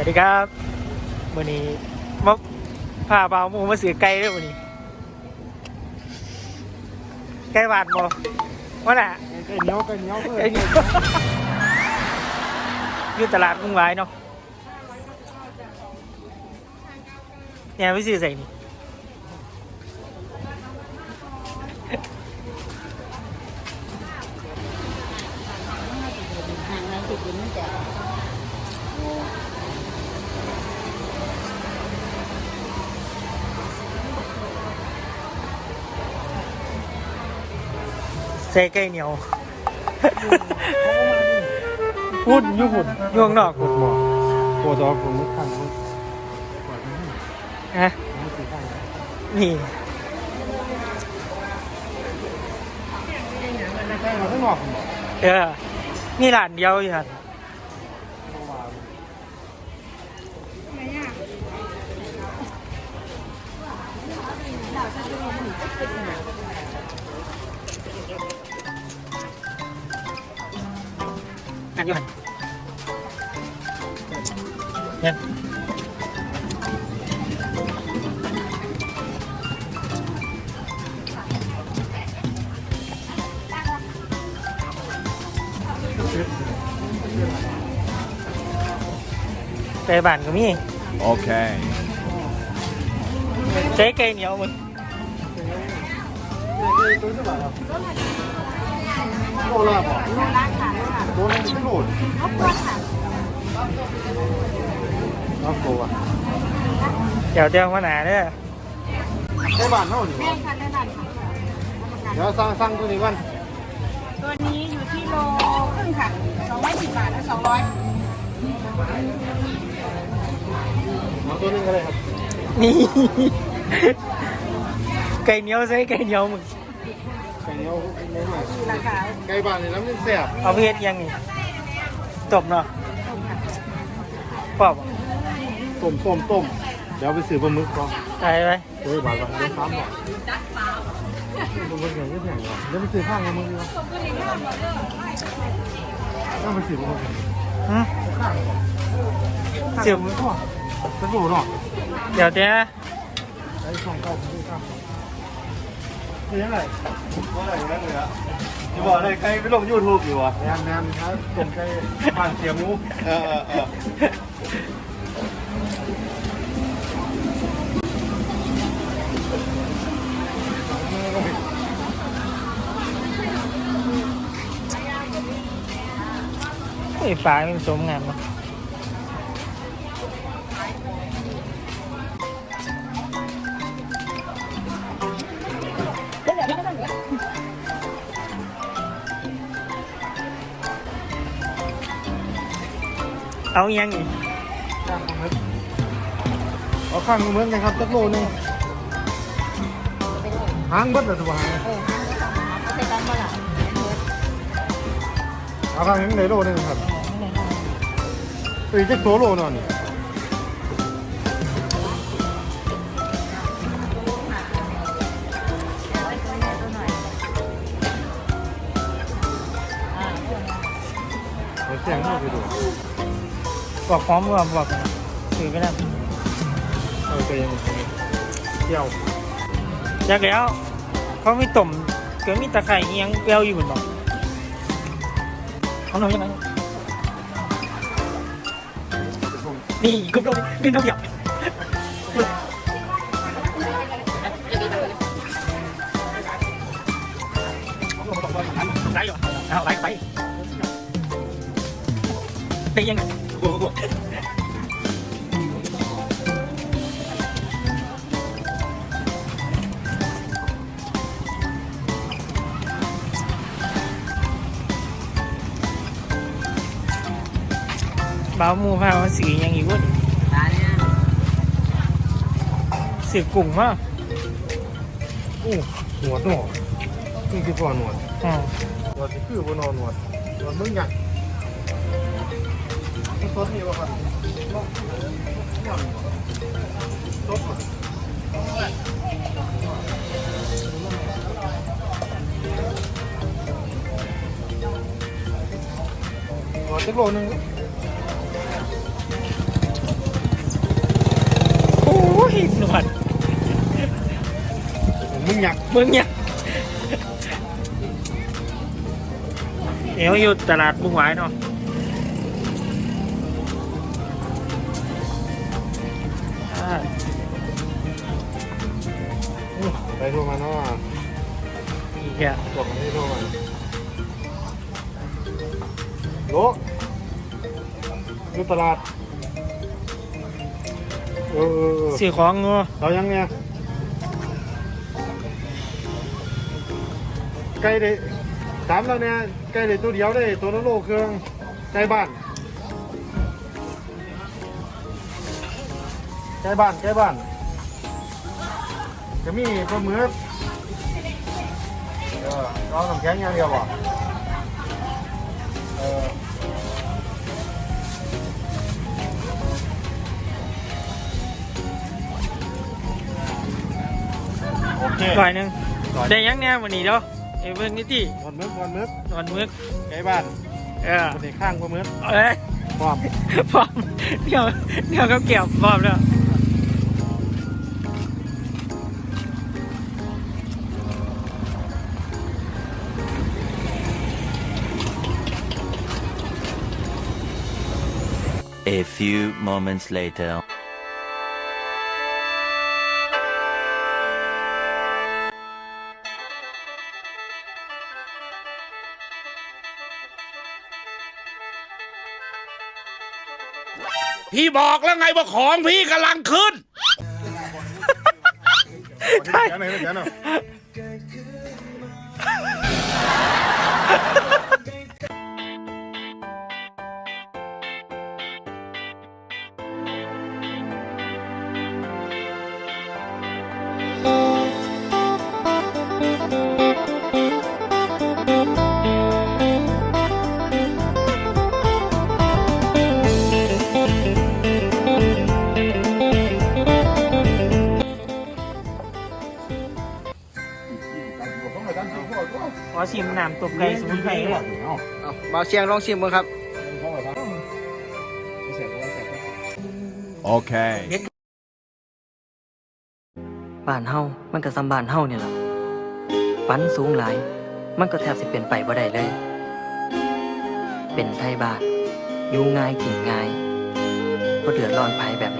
วัสดีครับวันนี้มาพาเบาหมูมาเสือไก่ด้วยวันนี้ไก่หวานบ่ว่าน่ะไก่เหนียวไก่เหนียวเพื่อไก่นี่อยู่ตลาดมุ่งไว้เนาะเนี่ยไม่ซื้อใส่นี่ ใส่ไก่เหนียวหุ่นอยู่หุ่นอยู่ข้างนอกปวดหมอปวดตัวผมไม่ทันเลยปวดไม่ฮะไม่ตีข้างนี่ใช่เราข้างนอกผมบอกเออมีร้านเดียวอยู่ครั บอันอยู่หันเนี่ยไก่บ้ โลละบอกร้านค่ะค่ะโลละไม่โลดรบกวนค่ะรับโกอะเดี๋ยวเดี๋ยวมาหนาเด้อใช้บ้านเท่านี้แม่ค่ะแม่บ้านค่ะเดี๋ยวสั่งสั่งตัวนี้ก่อนตัวนี้อยู่ที่โลครึ่งค่ะสองร้อยสิบบาทและสองร้อยเอาตัวนึงก็ได้ครับ นี่ ไก่เหนียวใช้ไก่เหนียวมึง ไก่เหนียวไม่ไหวไก่บ้านนี่น้ำมันแซ่บเอาไปเฮ็ดยังนี่ตบเนาะต้มค่ะปอบต้มต้มต้มเดี๋ยวไปซื้อปลาหมึกก่อนไปไปเฮ้ยบาทละเดี๋ยวสามบาทปลาหมึกอย่างนี้แพงเหรอเดี๋ยวไปซื้อข้างปลาหมึกดีกว่าต้องไปซื้อปลาหมึกหึข้างเสียบมันก็เป็นโลเนาะเดี๋ยวเดี๋ยวไอ้สองเก้าผมดูข้าง เป็นยังไงจะบอกเลยใครไปลงยูทูบอยู่วะแนมแนมครับผมไปผ่านเสียงงูเออเออเออไอ้ฟ้ามันสมงามเนาะ เอายังอีกข้างมึกเอาข้างมึกไงครับจักโลนึงหางเบิดเลยตัวหางเออเอาไปกันบ่ล่ะเอาข้างยังไหนโลนึงครับตีจักโซโลนอนนี่เสียงเข้าไปดู บอกพร้อมว่าบอกถือไปนะเออใจเย็นเที่ยวจากแล้วเขามีต่มเกิดมีตะไคร่อิหยังเปรี้ยวอยู่เหมือนบอกเขาหน่อยยังไงนี่กรุ๊ปเราดึงเขาเดียวไล่เหรอเอาไล่ไปเป็นยังไง บ้าวหมูพามาสียังอีกวุ้นร้านเนี้ยสืบกุ้งมากอู้หนวดหนวดนี่คือพอหนวดอ๋อหนวดที่คือบนนอนหนวดหนวดมึงใหญ่ ซดนี่วะครับซดหนวดจักโลนึงหนวดมึงอยากมึงเนี่ยเดี๋ยวอยู่ตลาดบุ้งหวายเนาะ โทรมาเนาะอีกอะบอกให้โทรมาโลอยู่ตลาดเออเออเออซื้อของงัวเรายังเนี่ยไก่ได้ถามเราเนี่ยไก่ได้ตัวเดียวได้ตัวละโลเครื่องไก่บ้านไก่บ้านไก่บ้าน จะมีปลาหมึกเออเราน้ำแข็งอย่างเดียวบ่เออโอเคก่อยหนึ่งได้ยังเนี่ยวันนี้เนาะเอเบิ่งนี่ที่ก่อนมึกก่อนมึกนอนมึกไก่บ้านเออคนที่ข้างปลาหมึกเอ้ยพร้อมพร้อมเดี๋ยวเดี๋ยวก็เกี่ยวพร้อมแล้ว A few moments later. พี่บอกแล้วไงว่าของพี่กำลังขึ้น ใช่เดี๋ ชิมน้ำตบไก่สมุนไพรเลยเบาเสียงลองชิมมึงครับ Okay. บ้านเฮามันก็ซ้ำบ้านเฮาเนี่ยล่ะฝันสูงหลาย มันก็แทบสิเป็นไปบ่ได้เลย เป็นไทยบ้านอยู่ง่ายกินง่ายบ่เดือดร้อนภัยแบบนี้ล่ะ